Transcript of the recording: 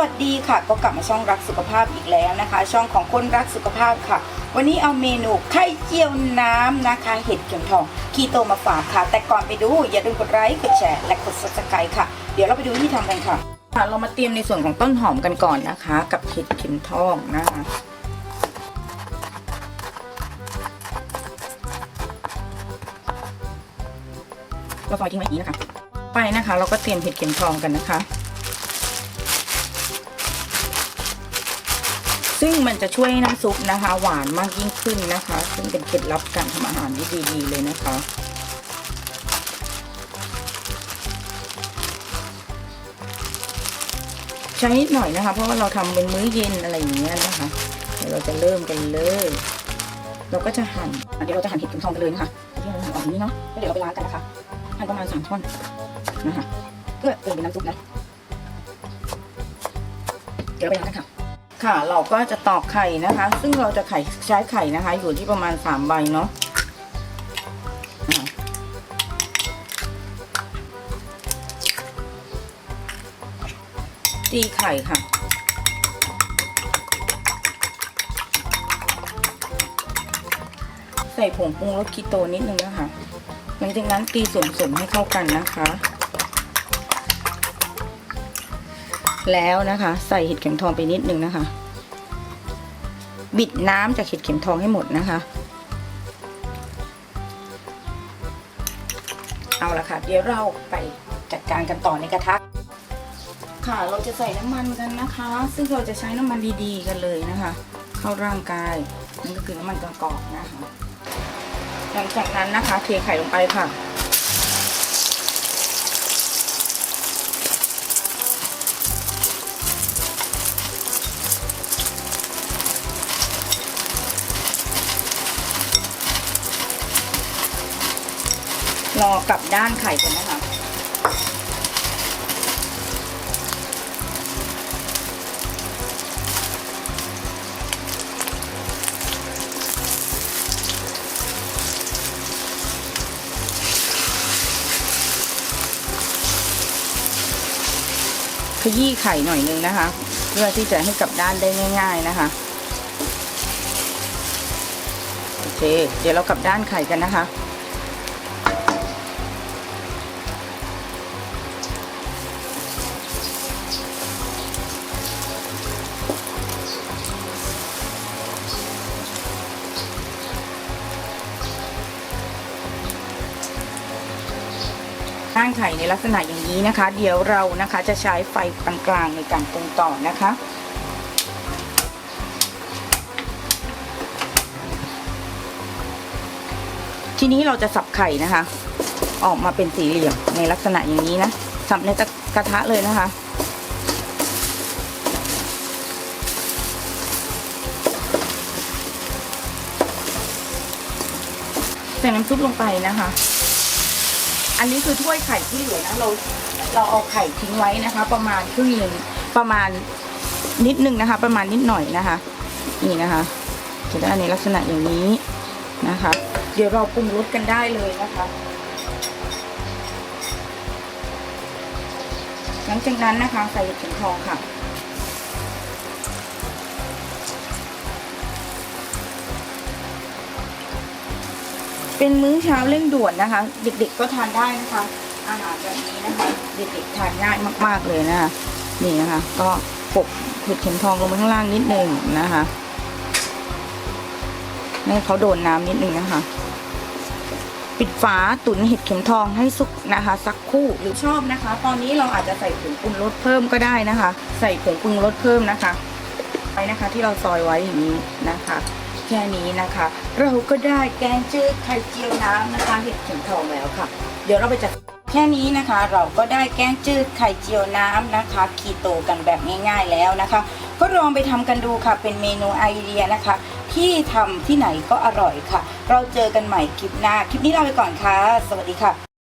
วัสดีค่ะ ก็กลับมาช่องรักสุขภาพอีกแล้วนะคะ ช่องของคนรักสุขภาพค่ะ วันนี้เอาเมนูไข่เจียวน้ำนะคะ เห็ดเข็มทองคีโตมาฝากค่ะ แต่ก่อนไปดูอย่าลืมกดไลค์กดแชร์และกด subscribe ค่ะ เดี๋ยวเราไปดูวิธีทำกันค่ะค่ะ เรามาเตรียมในส่วนของต้นหอมกันก่อนนะคะ กับเห็ดเข็มทองนะคะเราซอยทิ้งไว้อย่างนี้นะคะ ไปนะคะ เราก็เตรียมเห็ดเข็มทองกันนะคะ ซึ่งมันจะช่วยน้ำซุปนะคะ หวานมากยิ่งขึ้นนะคะ ซึ่งเป็นเคล็ดลับการทำอาหารที่ดีๆเลยนะคะ ใช้นิดหน่อยนะคะ เพราะว่าเราทำเป็นมื้อเย็นอะไรอย่างเงี้ยนะคะเดี๋ยวเราจะเริ่มกันเลย เราก็จะหั่นเดี๋ยวเราจะหั่นเห็ดเข็มทองกันเลยนะคะที่เราหั่นออกอย่างนี้เนาะแล้วเดี๋ยวเราไปล้างกันนะคะหั่นประมาณสามท่อนนะคะเพื่อเติมเป็นน้ำซุปนะเดี๋ยวเราไปล้างกันค่ะ ค่ะ เราก็จะตอกไข่นะคะ ซึ่งเราจะไข่ใช้ไข่นะคะ อยู่ที่ประมาณสามใบเนาะตีไข่ค่ะใส่ผงปรุงรสคีโตนิดนึงนะคะ หลังจากนั้นตีส่วนผสมให้เข้ากันนะคะ แล้วนะคะ ใส่เห็ดเข็มทองไปนิดนึงนะคะ บิดน้ำจากเห็ดเข็มทองให้หมดนะคะ เอาละค่ะ เดี๋ยวเราไปจัดการกันต่อในกระทะค่ะเราจะใส่น้ำมันกันนะคะ ซึ่งเราจะใช้น้ำมันดีๆ กันเลยนะคะ เข้าร่างกายนั่นก็คือน้ำมันกระกอกนะคะ หลังจากนั้นนะคะ เทไข่ลงไปค่ะ รอกลับด้านไข่กันนะคะ ขยี้ไข่หน่อยนึงนะคะ เพื่อที่จะให้กลับด้านได้ง่าย ๆนะคะโอเค เดี๋ยวเรากลับด้านไข่กันนะคะ ข้างไข่ในลักษณะอย่างนี้นะคะ เดี๋ยวเรานะคะจะใช้ไฟปานกลางในการปรุงต่อนะคะทีนี้เราจะสับไข่นะคะ ออกมาเป็นสี่เหลี่ยมในลักษณะอย่างนี้นะสับในกระทะเลยนะคะ ใส่น้ำซุปลงไปนะคะ อันนี้คือถ้วยไข่ที่เหลือนะเราเราเอาไข่ทิ้งไว้นะคะ ประมาณครึ่งหนึ่งประมาณนิดนึงนะคะ ประมาณนิดหน่อยนะคะ นี่นะคะจะได้ในลักษณะอย่างนี้นะคะ เดี๋ยวเราปรุงรสกันได้เลยนะคะหลังจากนั้นนะคะใส่เห็ดเข็มทองค่ะ เป็นมื้อเช้าเร่งด่วนนะคะ เด็กๆก็ทานได้นะคะ อาหารแบบนี้นะคะ เด็กๆทานง่ายมากๆเลยนะคะนี่นะคะ ก็ปกเห็ดเข็มทองลงไปข้างล่างนิดนึงนะคะให้เขาโดนน้ำนิดนึงนะคะ ปิดฝาตุ๋นเห็ดเข็มทองให้สุกนะคะ สักคู่หรือชอบนะคะ ตอนนี้เราอาจจะใส่ผงปรุงรสเพิ่มก็ได้นะคะ ใส่ผงปรุงรสเพิ่มนะคะ ไปนะคะที่เราซอยไว้อย่างนี้นะคะ แค่นี้นะคะ เราก็ได้แกงจืดไข่เจียวน้ำนะคะเห็ดเข็มทองแล้วค่ะ เดี๋ยวเราไปจัดแค่นี้นะคะเราก็ได้แกงจืดไข่เจียวน้ำนะคะคีโตกันแบบง่ายๆแล้วนะคะ ก็ลองไปทำกันดูค่ะเป็นเมนูไอเดียนะคะ ที่ทำที่ไหนก็อร่อยค่ะ เราเจอกันใหม่คลิปหน้า คลิปนี้ลาไปก่อนค่ะ สวัสดีค่ะ